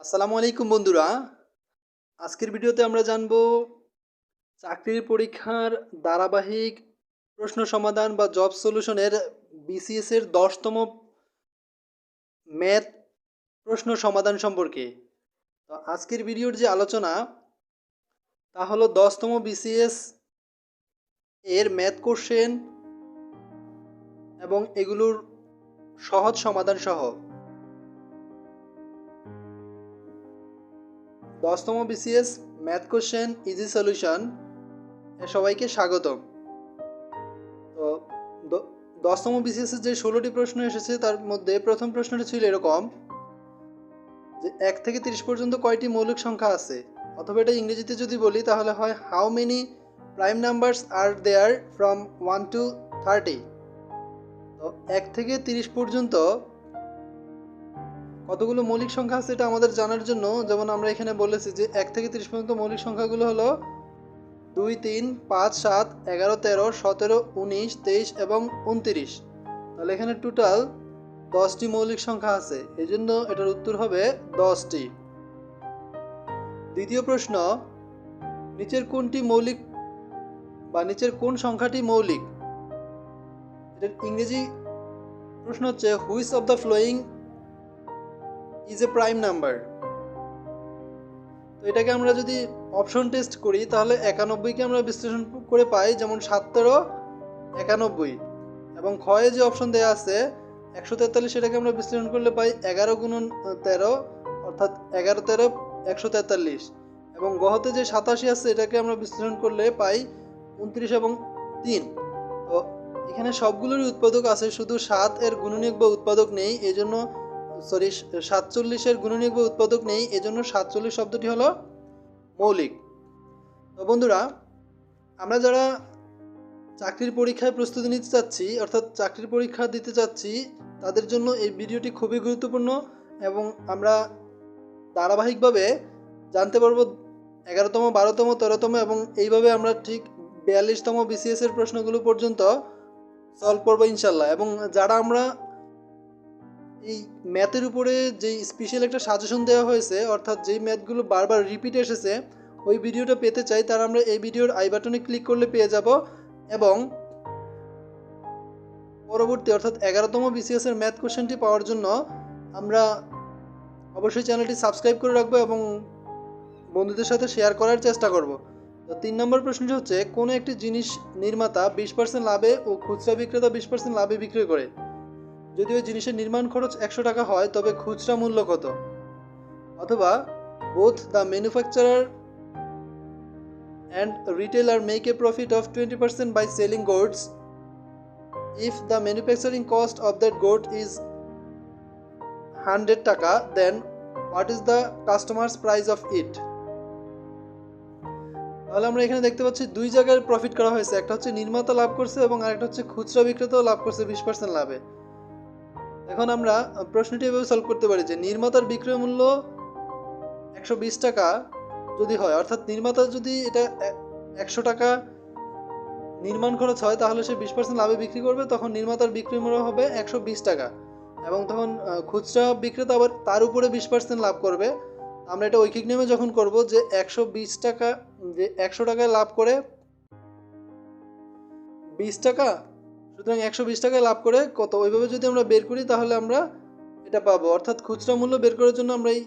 আসসালামু আলাইকুম বন্ধুরা। আজকের ভিডিওতে আমরা জানব চাকরির পরীক্ষার ধারাবাহিক প্রশ্ন সমাধান বা জব সলিউশনের বিসিএস এর দশতম ম্যাথ প্রশ্ন সমাধান সম্পর্কে। তো আজকের ভিডিওর যে আলোচনা, তা হলো দশতম বিসিএস এর ম্যাথ কোশ্চেন এবং এগুলোর সহজ সমাধান সহ। দশতম BCS math question, easy solution সবাইকে স্বাগতম। তো দশতম বিসিএস এর যে ষোলোটি প্রশ্ন এসেছে, তার মধ্যে প্রথম প্রশ্নটি ছিল এরকম, যে এক থেকে তিরিশ পর্যন্ত কয়টি মৌলিক সংখ্যা আছে? অথবা এটা ইংরেজিতে যদি বলি, তাহলে হয় how many prime numbers are there from one to thirty তো, এক থেকে তিরিশ পর্যন্ত কতগুলো মৌলিক সংখ্যা আছে এটা আমাদের জানার জন্য? যেমন আমরা এখানে বলেছি যে এক থেকে তিরিশ পর্যন্ত মৌলিক সংখ্যাগুলো হলো দুই, তিন, পাঁচ, সাত, এগারো, তেরো, সতেরো, উনিশ, তেইশ এবং উনতিরিশ। তাহলে এখানে টোটাল দশটি মৌলিক সংখ্যা আছে। এই জন্য এটার উত্তর হবে দশটি। দ্বিতীয় প্রশ্ন, নিচের কোনটি মৌলিক বা নিচের কোন সংখ্যাটি মৌলিক? এটার ইংরেজি প্রশ্ন হচ্ছে, which of the following is a prime number তো এটাকে আমরা যদি অপশন টেস্ট করি, তাহলে একানব্বইকে আমরা বিশ্লেষণ করে পাই, যেমন সাতেরো একানব্বই। এবং ক্ষয়ে যে অপশন দেওয়া আছে, একশো তেতাল্লিশ সেটাকে আমরা বিশ্লেষণ করলে পাই এগারো গুণন তেরো, অর্থাৎ এগারো তেরো, একশো তেতাল্লিশ। এবং গহতে যে সাতাশি আছে, এটাকে আমরা বিশ্লেষণ করলে পাই উনত্রিশ এবং তিন। তো এখানে সবগুলোরই উৎপাদক আছে, শুধু সাত এর গুণনীয়ক বা উৎপাদক নেই এই জন্য সরি, সাতচল্লিশের গুণনীয়ক বা উৎপাদক নেই, এজন্য সাতচল্লিশ শব্দটি হলো মৌলিক। তো বন্ধুরা, আমরা যারা চাকরির পরীক্ষায় প্রস্তুতি নিতে চাচ্ছি, অর্থাৎ চাকরির পরীক্ষা দিতে চাচ্ছি, তাদের জন্য এই ভিডিওটি খুবই গুরুত্বপূর্ণ এবং আমরা ধারাবাহিকভাবে জানতে পারব এগারোতম, বারোতম, তেরোতম এবং এইভাবে আমরা ঠিক বিয়াল্লিশতম বিসিএস এর প্রশ্নগুলো পর্যন্ত সলভ করব ইনশাল্লাহ। এবং যারা আমরা এই ম্যাথের উপরে যে স্পেশাল একটা সাজেশন দেওয়া হয়েছে, অর্থাৎ যেই ম্যাথগুলো বারবার রিপিট এসেছে, ওই ভিডিওটা পেতে চাই, তার আমরা এই ভিডিওর আই বাটনে ক্লিক করলে পেয়ে যাব এবং পরবর্তী, অর্থাৎ এগারোতম বিসিএস এর ম্যাথ কোশ্চেনটি পাওয়ার জন্য আমরা অবশ্যই চ্যানেলটি সাবস্ক্রাইব করে রাখব এবং বন্ধুদের সাথে শেয়ার করার চেষ্টা করব। তো তিন নম্বর প্রশ্নটি হচ্ছে, কোনো একটি জিনিস নির্মাতা বিশ পার্সেন্ট লাভে ও খুচরা বিক্রেতা বিশ পার্সেন্ট লাভে বিক্রি করে? যদি ওই জিনিসের নির্মাণ খরচ একশো টাকা হয়, তবে খুচরা মূল্য কত? অথবা both the manufacturer and retailer make a profit of twenty percent by selling goods if the manufacturing cost of that good is hundred taka then what is the customer's price of it তাহলে আমরা এখানে দেখতে পাচ্ছি দুই জায়গায় profit করা হয়েছে, একটা হচ্ছে নির্মাতা লাভ করছে এবং আরেকটা হচ্ছে খুচরা বিক্রেতাও লাভ করছে বিশ পার্সেন্ট লাভে। এখন আমরা প্রশ্নটি এভাবে সলভ করতে পারি যে নির্মাতার বিক্রয় মূল্য একশো বিশ টাকা যদি হয়, অর্থাৎ নির্মাতা যদি এটা একশো টাকা নির্মাণ খরচ হয়, তাহলে সে বিশ পার্সেন্ট লাভে বিক্রি করবে, তখন নির্মাতার বিক্রয় মূল্য হবে একশো বিশ টাকা। এবং তখন খুচরা বিক্রেতা আবার তার উপরে বিশ পার্সেন্ট লাভ করবে। আমরা এটা ঐকিক নিয়মে যখন করব যে একশো বিশ টাকা, যে একশো টাকায় লাভ করে বিশ টাকা সুতরাং একশো বিশ টাকায় লাভ করে কত? ওইভাবে যদি আমরা বের করি তাহলে আমরা এটা পাবো। অর্থাৎ খুচরা মূল্য বের করার জন্য আমরা এই,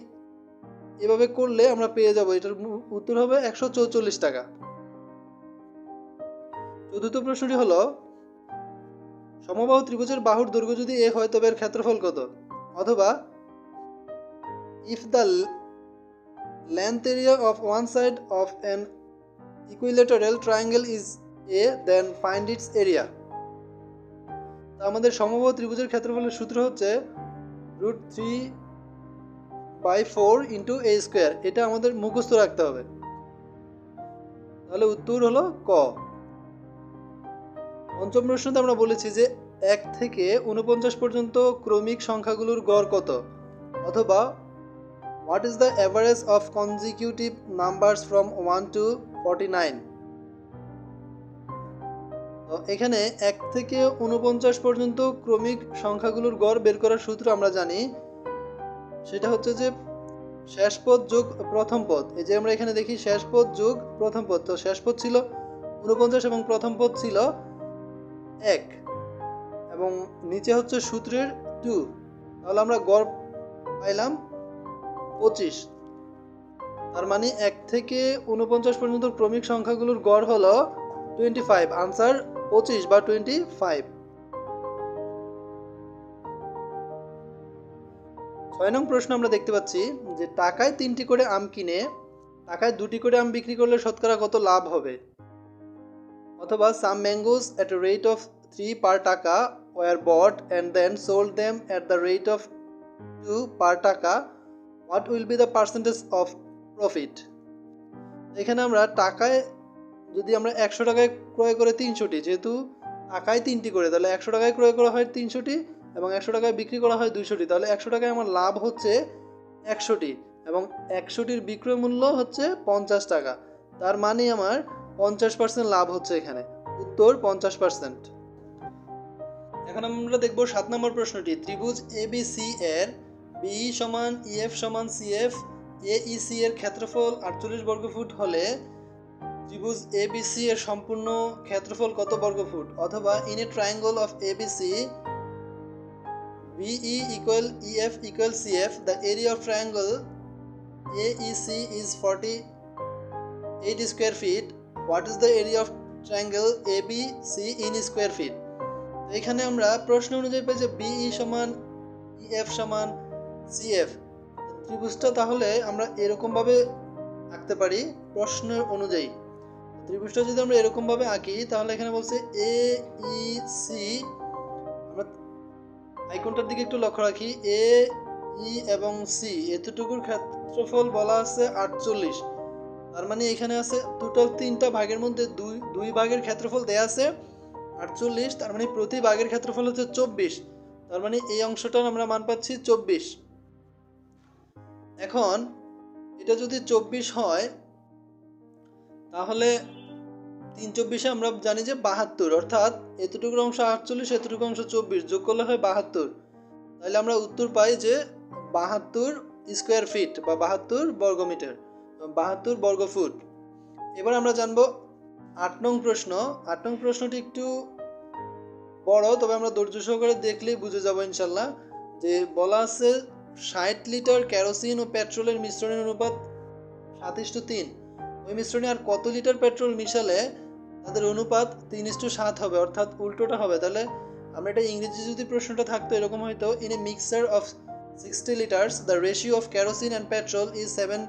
এভাবে করলে আমরা পেয়ে যাব। এটার উত্তর হবে একশো চৌচল্লিশ টাকা। চতুর্থ প্রশ্নটি হলো, সমবাহু ত্রিভুজের বাহুর দৈর্ঘ্য যদি এ হয় তবে এর ক্ষেত্রফল কত? অথবা if the length area of one side of an equilateral triangle is a then find its area আমাদের সমবাহু ত্রিভুজের ক্ষেত্রফলের সূত্র হচ্ছে root three by four into a square. এটা আমাদের মুখস্থ রাখতে হবে। তাহলে উত্তর হলো ক। পঞ্চম প্রশ্নতে আমরা বলেছি যে এক থেকে উনপঞ্চাশ পর্যন্ত ক্রমিক সংখ্যাগুলোর গড় কত? অথবা what is the average of consecutive numbers from one to forty nine এখানে এক থেকে উনপঞ্চাশ পর্যন্ত ক্রমিক সংখ্যাগুলোর গড় বের করার সূত্র আমরা জানি। সেটা হচ্ছে যে শেষ পদ যোগ প্রথম পদ। এই যে আমরা এখানে দেখি শেষ পদ যোগ প্রথম পদ। তো শেষ পদ ছিল উনপঞ্চাশ এবং প্রথম পদ ছিল এক। এবং নিচে হচ্ছে সূত্রের টু তাহলে আমরা গড় পাইলাম পঁচিশ। তার মানে এক থেকে উনপঞ্চাশ পর্যন্ত ক্রমিক সংখ্যাগুলোর গড় হলো টোয়েন্টি ফাইভ আনসার পঁচিশ বা টোয়েন্টি ফাইভ। ছয় নং প্রশ্ন আমরা দেখতে পাচ্ছি যে টাকায় তিনটি করে আম কিনে, টাকায় দুটি করে আম বিক্রি করলে শতকরা কত লাভ হবে? অথবা some mangoes at rate of three per taka were bought and then sold them at the rate of two per taka what will be the percentage of profit এখানে আমরা টাকায় যদি আমরা একশো টাকায় ক্রয় করে তিনশোটি, যেহেতু আঁকায় তিনটি করে, তাহলে একশো টাকায় ক্রয় করা হয় তিনশোটি এবং একশো টাকায় বিক্রি করা হয় দুইশোটি, তাহলে একশো টাকায় আমার লাভ হচ্ছে একশোটি এবং একশোটির বিক্রয় মূল্য হচ্ছে পঞ্চাশ টাকা। তার মানে আমার পঞ্চাশ পার্সেন্ট লাভ হচ্ছে এখানে। উত্তর পঞ্চাশ পার্সেন্ট। এখন আমরা দেখব সাত নম্বর প্রশ্নটি, ত্রিভুজ এ বি সি এর বি সমান ইএফ সমান C F C F A C এর ক্ষেত্রফল আটচল্লিশ বর্গফুট হলে ত্রিভুজ এবিসি এর সম্পূর্ণ ক্ষেত্রফল কত বর্গফুট? অথবা in a triangle of ABC BE equal EF equal CF, the area of triangle AEC is 48 square feet. Is the area of of A B C in square feet এখানে আমরা প্রশ্ন অনুযায়ী পাই যে বিই সমান ইএফ সমান CF ত্রিভুজটা তাহলে আমরা এরকমভাবে আঁকতে পারি প্রশ্নের অনুযায়ী। ত্রিভুজটা যদি আমরা এরকমভাবে আঁকি, তাহলে এখানে বলছে এ ই সি আমরা আইকনটার দিকে একটু লক্ষ্য রাখি। এ ই এবং সি এতটুকুর ক্ষেত্রফল বলা আছে আটচল্লিশ। তার মানে এখানে আছে টোটাল তিনটা ভাগের মধ্যে দুই দুই ভাগের ক্ষেত্রফল দেয়া আছে আটচল্লিশ। তার মানে প্রতি ভাগের ক্ষেত্রফল হচ্ছে চব্বিশ। তার মানে এই অংশটার আমরা মান পাচ্ছি চব্বিশ। এখন এটা যদি চব্বিশ হয়, তাহলে তিন চব্বিশে আমরা জানি যে বাহাত্তর, অর্থাৎ এতটুকু অংশ আটচল্লিশ এতটুকু অংশ চব্বিশ, যোগ করলে হয় বাহাত্তর। তাহলে আমরা উত্তর পাই যে বাহাত্তর স্কোয়ার ফিট বা বাহাত্তর বর্গমিটার, বাহাত্তর বর্গ ফুট এবার আমরা জানব আট নং প্রশ্ন। আট নং প্রশ্নটি একটু বড়, তবে আমরা ধৈর্য সহকারে দেখলেই বুঝে যাব ইনশাল্লাহ যে বলা আছে ষাট লিটার কেরোসিন ও পেট্রোলের মিশ্রণের অনুপাত সাতাশ টু তিন। ওই মিশ্রণে আর কত লিটার পেট্রোল মিশালে তাদের অনুপাত তিন ইস টু সাত হবে, অর্থাৎ উল্টোটা হবে। তাহলে আমরা এটা ইংরেজি যদি প্রশ্নটা থাকতো, এরকম হয়তো in a mixture of sixty litres the ratio of kerosene and petrol is seven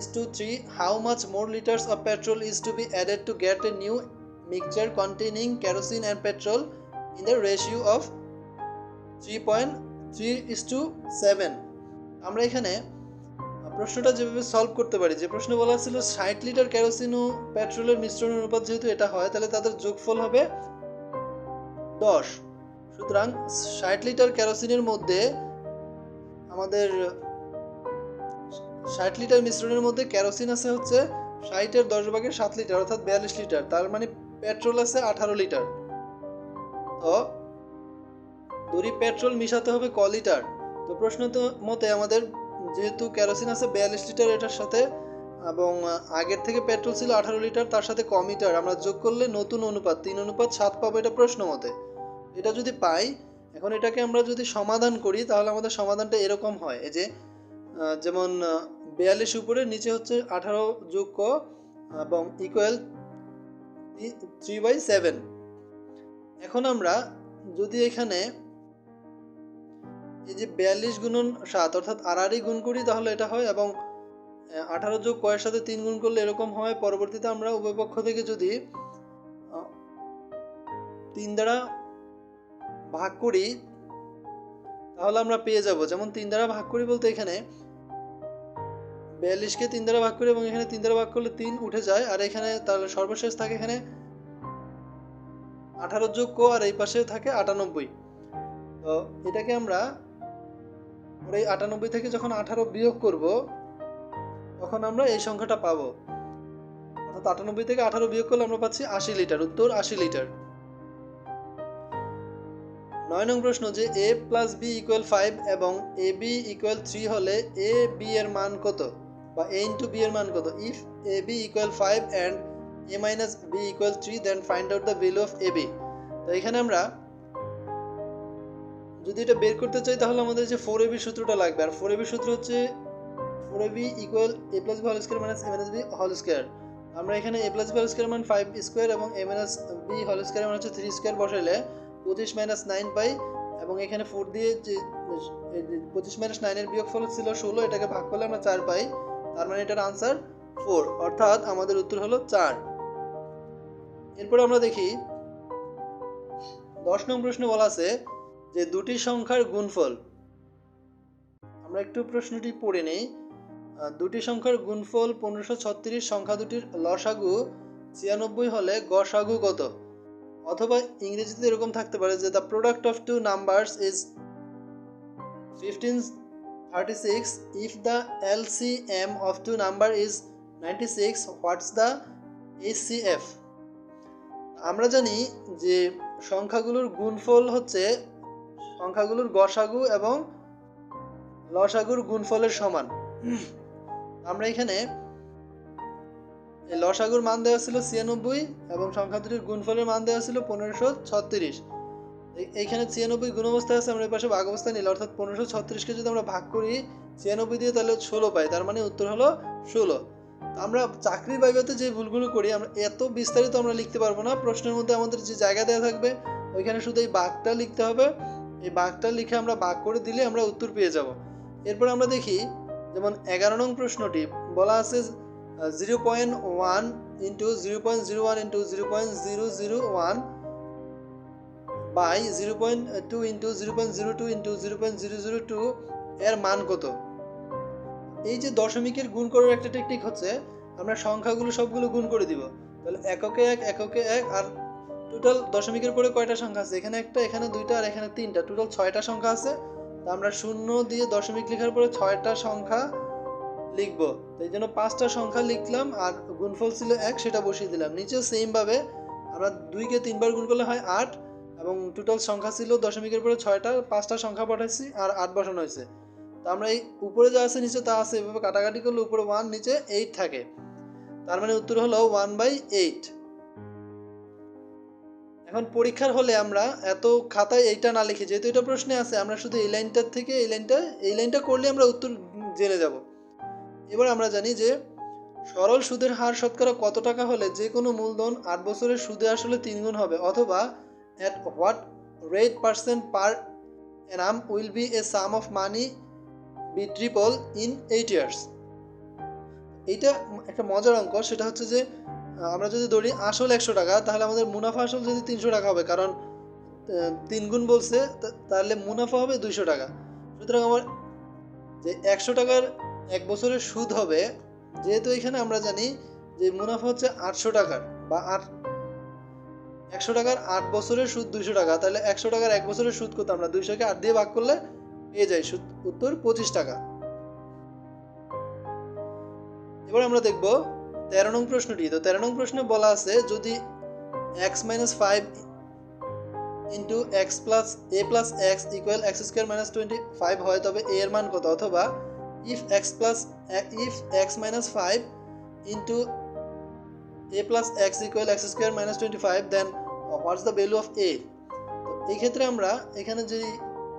is to three how 3 more much of petrol is to be added to get a new a containing mixture and petrol in the in the ratio of 3.3 is to 7 আমরা এখানে প্রশ্নটা যেভাবে solve করতে পারি, যে প্রশ্ন বলা ছিল ষাট লিটার কেরোসিন ও পেট্রোলের মিশ্রণ অনুপাত যেহেতু এটা হয়, তাহলে তাদের যোগফল হবে দশ। সুতরাং ষাট লিটার কেরোসিনের মধ্যে আমাদের ষাট লিটার মিশ্রণের মধ্যে কেরোসিন আছে হচ্ছে ষাটের দশ ভাগের সাত লিটার, অর্থাৎ বিয়াল্লিশ লিটার, তার মানে পেট্রোল আছে আঠারো লিটার। তো দড়ি পেট্রোল মিশাতে হবে ক লিটার। তো প্রশ্ন তো মতে আমাদের যেহেতু কেরোসিন আছে বিয়াল্লিশ লিটার এটার সাথে, এবং আগের থেকে পেট্রোল ছিল আঠারো লিটার, তার সাথে ক মিটার আমরা যোগ করলে নতুন অনুপাত, তিন অনুপাত সাত পাবো এটা প্রশ্ন মতে। এটা যদি পাই, এখন এটাকে আমরা যদি সমাধান করি, তাহলে আমাদের সমাধানটা এরকম হয় যে যেমন বিয়াল্লিশ উপরে, নিচে হচ্ছে আঠারো যোগ ক, এবং ইকুয়াল থ্রি বাই সেভেন এখন আমরা যদি এখানে এই যে বিয়াল্লিশ গুণন সাত, অর্থাৎ আড়াআড়ি গুণ করি তাহলে এটা হয় এবং আঠারো যোগ কয়ের সাথে তিন গুণ করলে এরকম হয়। পরবর্তীতে আমরা উভয় পক্ষ থেকে যদি তিন দ্বারা ভাগ করি, তাহলে আমরা পেয়ে যাব। যেমন তিন দ্বারা ভাগ করি বলতে এখানে বিয়াল্লিশকে তিন দ্বারা ভাগ করি এবং এখানে তিন দ্বারা ভাগ করলে তিন উঠে যায়। আর এখানে তাহলে সর্বশেষ থাকে এখানে আঠারো যোগ কো, আর এই পাশে থাকে আটানব্বই। তো এটাকে আমরা এই আটানব্বই থেকে যখন আঠারো বিয়োগ করব, তখন আমরা এই সংখ্যাটা পাবো। অর্থাৎ আটানব্বই থেকে আঠারো বিয়োগ করলে আমরা পাচ্ছি আশি লিটার, উত্তর আশি লিটার। নয় নং প্রশ্ন যে A plus B equal five এবং এ বি ইকুয়াল থ্রি হলে এ বি এর মান কত? বা এ ইন্টু বি এর মান কত? If A B equal five and A minus B equal three then find out the value of A B তো এখানে আমরা যদি এটা বের করতে চাই, তাহলে আমাদের যে ফোর এবি সূত্রটা লাগবে। আর ফোর এবি সূত্র হচ্ছে four AB equal A plus B whole square minus A minus B whole square আমরা এখানে A plus B whole square মান ফাইভ স্কোয়ার এবং A minus B whole square মান হচ্ছে থ্রি স্কোয়ার বসাইলে পঁচিশ মাইনাস নাইন পাই এবং এখানে ফোর দিয়ে যে পঁচিশ মাইনাস নাইনের বিয়োগফল ছিল ষোলো, এটাকে ভাগ করলে আমরা চার পাই। তার মানে এটার আনসার ফোর অর্থাৎ আমাদের উত্তর হলো চার। এরপরে আমরা দেখি, দশ নং প্রশ্নে বলা আছে যে দুটি সংখ্যার গুণফল। আমরা একটু প্রশ্নটি পড়ে নেই। দুটি সংখ্যার গুণফল পনেরোশো ছত্রিশ, সংখ্যা দুটির লসাগু ছিয়ানব্বই হলে গসাগু কত? অথবা ইংরেজিতে এরকম থাকতে পারে যে the product of two numbers is fifteen thirty six if the L C M of two number is ninety six what's the HCF আমরা জানি যে সংখ্যাগুলোর গুণফল হচ্ছে সংখ্যাগুলোর গসাগু এবং লসাগুর গুণফলের সমান। আমরা এখানে লসাগুর মান দেওয়া ছিল ছিয়ানব্বই এবং সংখ্যা দুটির গুণফলের মান দেওয়া ছিল পনেরোশো ছত্রিশ। এইখানে ছিয়ানব্বই গুণ অবস্থায় আছে, আমরা এই পাশে ভাগ অবস্থায় নিলে, অর্থাৎ পনেরোশো ছত্রিশকে যদি আমরা ভাগ করি, ছিয়ানব্বই দিয়ে তাহলে ষোলো পাই, তার মানে উত্তর হলো ষোলো। আমরা চাকরির বাইবাতে যে ভুলগুলো করি, আমরা এত বিস্তারিত আমরা লিখতে পারব না, প্রশ্নের মধ্যে আমাদের যে জায়গা দেওয়া থাকবে, ওইখানে শুধু এই বাঘটা লিখতে হবে। এই বাঘটা লিখে আমরা বাঘ করে দিলে আমরা উত্তর পেয়ে যাব। এরপর আমরা দেখি, যেমন এগারো নং প্রশ্নটি, বলা আছে zero point one into zero point zero one into zero point zero zero one by zero point two into zero point zero two into zero point zero zero two এর মান কত? এই যে দশমিকের গুণ করার একটা টেকনিক হচ্ছে, আমরা সংখ্যাগুলো সবগুলো গুণ করে দিব। তাহলে এককে এক এককে এক, আর টোটাল দশমিকের পরে কয়টা সংখ্যা আছে? এখানে একটা, এখানে দুইটা, আর এখানে তিনটা। টোটাল ছয়টা সংখ্যা আছে। তা আমরা শূন্য দিয়ে দশমিক লেখার পরে ছয়টা সংখ্যা লিখব। তো এই জন্য পাঁচটা সংখ্যা লিখলাম, আর গুণফল ছিল এক, সেটা বসিয়ে দিলাম। নিচেও সেমভাবে আমরা দুইকে তিনবার গুণ করলে হয় আট, এবং টোটাল সংখ্যা ছিল দশমিকের পরে ছয়টা, পাঁচটা সংখ্যা পাঠাইছি, আর আট বসানো হয়েছে। তো আমরা এই উপরে যা আছে, নিচে তা আছে। এভাবে কাটাকাটি করলে উপরে ওয়ান নিচে এইট থাকে। তার মানে উত্তর হলো ওয়ান বাই এইট এখন পরীক্ষার হলে আমরা এত খাতায় এইটা না লিখে, যেহেতু এটা প্রশ্নে আছে, আমরা শুধু এই লাইনটার থেকে এই লাইনটা এই লাইনটা করলে আমরা উত্তর জেনে যাব। এবার আমরা জানি যে সরল সুদের হার শতকরা কত টাকা হলে যে কোনো মূলধন আট বছরের সুদে আসলে তিন গুণ হবে, অথবা at what rate percent per annum will be a sum of money be triple in eight years এইটা একটা মজার অঙ্ক, সেটা হচ্ছে যে আমরা যদি ধরি আসল একশো টাকা, তাহলে আমাদের মুনাফা আসল যদি তিনশো টাকা হবে, কারণ তিন গুণ বলছে তাহলে মুনাফা হবে দুইশো টাকা। সুতরাং আমার যে একশো টাকার এক বছরের সুদ হবে, যেহেতু এখানে আমরা জানি যে মুনাফা হচ্ছে আটশো টাকার, বা আট, একশো টাকার আট বছরের সুদ দুইশো টাকা, তাহলে একশো টাকার এক বছরের সুদ কত? আমরা দুইশোকে আট দিয়ে ভাগ করলে পেয়ে যাই সুদ, উত্তর পঁচিশ টাকা। এবার আমরা দেখব তেরো নং প্রশ্নটি, তো তেরো নং প্রশ্নে বলা আছে যদি x minus five into x plus A plus x equal x square minus twenty five হয়, তবে এ এর মান কত? অথবা if x plus if x minus five into A plus x equal x square minus twenty five then what's the value of A তো এই ক্ষেত্রে আমরা এখানে যদি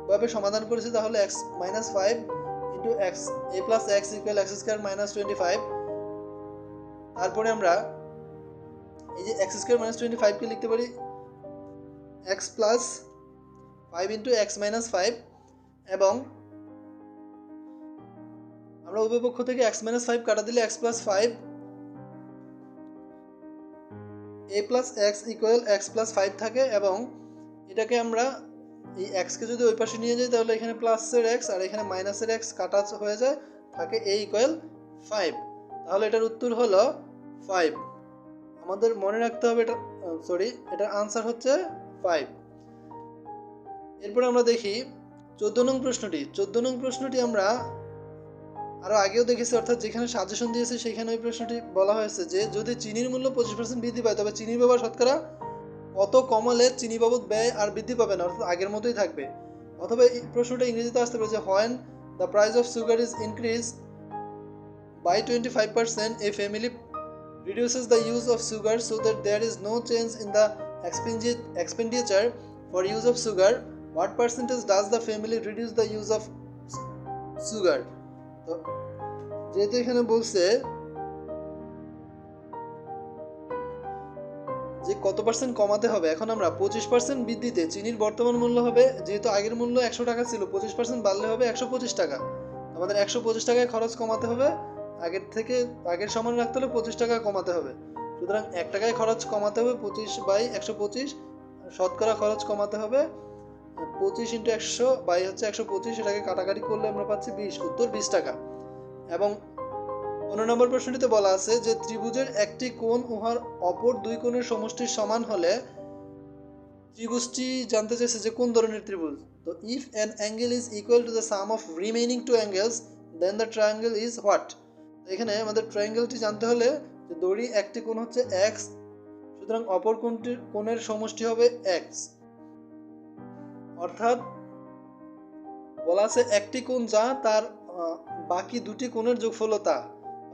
যেভাবে সমাধান করেছি, তাহলে x minus five into x এ plus x equal x square minus twenty five তারপরে আমরা এই যে এক্স স্কোয়ার মাইনাস টোয়েন্টি ফাইভকে লিখতে পারি x plus five into x minus five এবং আমরা উভয় পক্ষ থেকে এক্স মাইনাস ফাইভ কাটা দিলে x plus five A plus x equal x plus five থাকে এবং এটাকে আমরা এই এক্সকে যদি ওই পাশে নিয়ে যাই তাহলে এখানে প্লাসের এক্স আর এখানে মাইনাসের এক্স কাটা হয়ে যায়, থাকে এ ইকুয়াল ফাইভ তাহলে এটার উত্তর হলো ফাইভ আমাদের মনে রাখতে হবে এটা সরি এটার আনসার হচ্ছে ফাইভ এরপরে আমরা দেখি চোদ্দ নং প্রশ্নটি। চোদ্দ নং প্রশ্নটি আমরা আরও আগেও দেখেছি, অর্থাৎ যেখানে সাজেশন দিয়েছে সেখানে ওই প্রশ্নটি বলা হয়েছে যে, যদি চিনির মূল্য পঁচিশ পার্সেন্ট বৃদ্ধি পায়, তবে চিনির ব্যবহার শতকরা কত কমালে চিনি বাবদ ব্যয় আর বৃদ্ধি পাবে না? অর্থাৎ আগের মতোই থাকবে। অথবা এই প্রশ্নটা ইংরেজিতে আসতে পারে যে when the price of sugar is increase by 25% a family reduces the use of sugar so that there is no change in the expenditure for use of sugar what percentage does the family reduce the use of sugar যেহেতু এখানে বলছে যে কত percent কমাতে হবে এখন আমরা পঁচিশ পার্সেন্ট বৃদ্ধিতে চিনির বর্তমান মূল্য হবে যেহেতু আগের মূল্য একশো টাকা ছিল পঁচিশ পার্সেন্ট বাড়লে হবে একশো পঁচিশ টাকা আমাদের একশো পঁচিশ টাকায় খরচ কমাতে হবে আগের থেকে আগের সমান রাখতে হলে পঁচিশ টাকা কমাতে হবে। সুতরাং এক টাকায় খরচ কমাতে হবে পঁচিশ বাই একশো পঁচিশ, শতকরা খরচ কমাতে হবে পঁচিশ ইন্টু একশো বাই হচ্ছে একশো পঁচিশ, এটাকে কাটাকাটি করলে আমরা পাচ্ছি বিশ, উত্তর বিশ টাকা। এবং পনেরো নম্বর প্রশ্নটিতে বলা আছে যে ত্রিভুজের একটি কোণ উহার অপর দুই কোণের সমষ্টির সমান হলে ত্রিভুজটি জানতে চাইছে যে কোন ধরনের ত্রিভুজ? তো if an angle is equal to the sum of remaining two angles then the triangle is what এখানে আমাদের ট্রায়াঙ্গেলটি জানতে হলে যে দড়ি একটি কোণ হচ্ছে এক্স সুতরাং অপর কোণটির কোণের সমষ্টি হবে এক্স অর্থাৎ বলা আছে একটি কোণ যা তার বাকি দুটি কোণের যোগফল তা।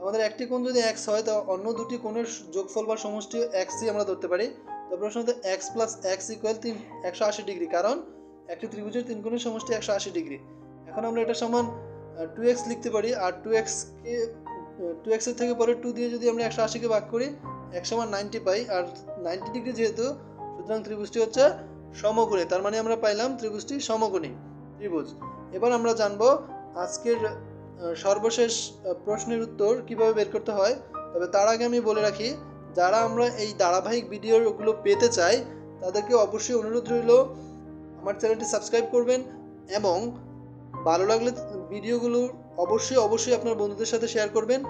আমাদের একটি কোণ যদি এক্স হয়, তো অন্য দুটি কোণের যোগফল বা সমষ্টি এক্সই আমরা ধরতে পারি। তো প্রশ্নতে এক্স প্লাস এক্স ইকুয়াল তিন, একশো আশি ডিগ্রি। কারণ একটি ত্রিভুজের তিন কোণের সমষ্টি একশো আশি ডিগ্রি। এখন আমরা এটা সমান টু এক্স লিখতে পারি। আর টু এক্সকে টু এক্সের থেকে পরে টু দিয়ে যদি আমরা একশো আশিকে ভাগ করি এক সমান নাইনটি পাই, আর নাইনটি ডিগ্রি যেহেতু, সুতরাং ত্রিভুজটি হচ্ছে সমকোণী, তার মানে আমরা পাইলাম ত্রিভুজটি সমকোণী, ত্রিভুজ। এবার আমরা জানব আজকের সর্বশেষ প্রশ্নের উত্তর কীভাবে বের করতে হয়, তবে তার আগে আমি বলে রাখি, যারা আমরা এই ধারাবাহিক ভিডিওগুলো পেতে চাই, তাদেরকে অবশ্যই অনুরোধ রইল, আমার চ্যানেলটি সাবস্ক্রাইব করবেন এবং ভালো লাগলে ভিডিওগুলো অবশ্যই অবশ্যই আপনার বন্ধুদের সাথে শেয়ার করবেন।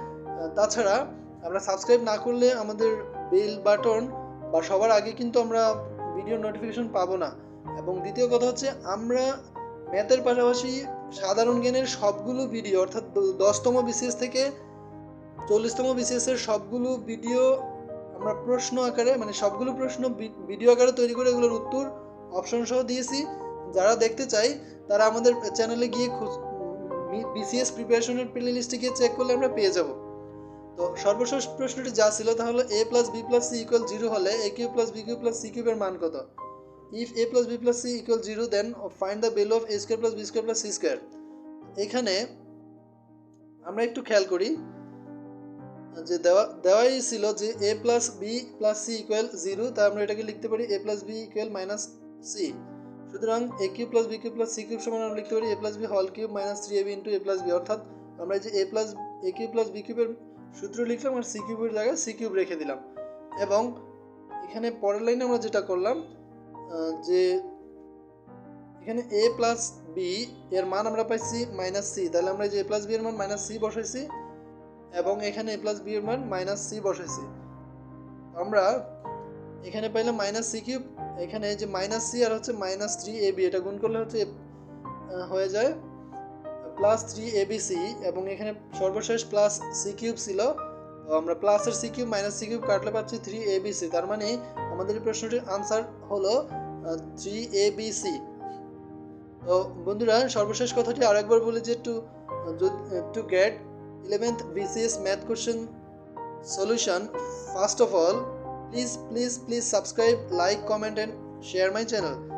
তাছাড়া আমরা সাবস্ক্রাইব না করলে আমাদের বেল বাটন বা সবার আগে কিন্তু আমরা ভিডিও নোটিফিকেশন পাবো না। এবং দ্বিতীয় কথা হচ্ছে, আমরা ম্যাথের পাশাপাশি সাধারণ জ্ঞানের সবগুলো ভিডিও অর্থাৎ দশতম বিসিএস থেকে চল্লিশতম বিসিএস এর সবগুলো ভিডিও আমরা প্রশ্ন আকারে মানে সবগুলো প্রশ্ন ভিডিও আকারে তৈরি করে এগুলোর উত্তর অপশন সহ দিয়েছি। যারা দেখতে চাই, তারা আমাদের চ্যানেলে গিয়ে বিসিএস প্রিপারেশনের প্লে লিস্টে গিয়ে চেক করলে আমরা পেয়ে যাব। তো সর্বশেষ প্রশ্নটি যা ছিল তাহলে A plus B plus C equal zero হলে A cube plus B cube plus C কিউবের মান কত? If A plus B plus C equal zero then find the value of A square plus B square plus C square এখানে আমরা একটু খেয়াল করি, যে দেওয়া, দেওয়াই ছিল যে A plus B plus C equal zero তা আমরা এটাকে লিখতে পারি A plus B equal minus C সুতরাং A cube plus B cube plus C cube সমান আমরা লিখতে পারি A plus B whole cube minus three A B into A plus B অর্থাৎ আমরা যে A plus A cube plus B কিউবের সূত্র লিখলাম আর সি কিউবের জায়গায় সি কিউব রেখে দিলাম। এবং এখানে পরের লাইনে আমরা যেটা করলাম যে এখানে এ প্লাস বি এর মান আমরা পাইছি মাইনাস সি তাহলে আমরা যে এ প্লাস বি এর মান মাইনাস সি বসাইছি এবং এখানে এ প্লাস বি এর মান মাইনাস সি বসাইছি। আমরা এখানে পাইলাম মাইনাস সি কিউব এখানে যে মাইনাস সি আর হচ্ছে মাইনাস থ্রি এ বি এটা গুণ করলে হচ্ছে হয়ে যায় plus three A B C এবং এখানে সর্বশেষ প্লাস সি কিউব ছিল। তো আমরা প্লাসের C cube minus C cube কাটলে পাচ্ছি থ্রি এ বি সি তার মানে আমাদের এই প্রশ্নটির আনসার হলো থ্রি এ বি সি তো বন্ধুরা, সর্বশেষ কথাটি আরেকবার বলি যে to to get eleventh BCS math question solution first of all please please please subscribe like comment and share my channel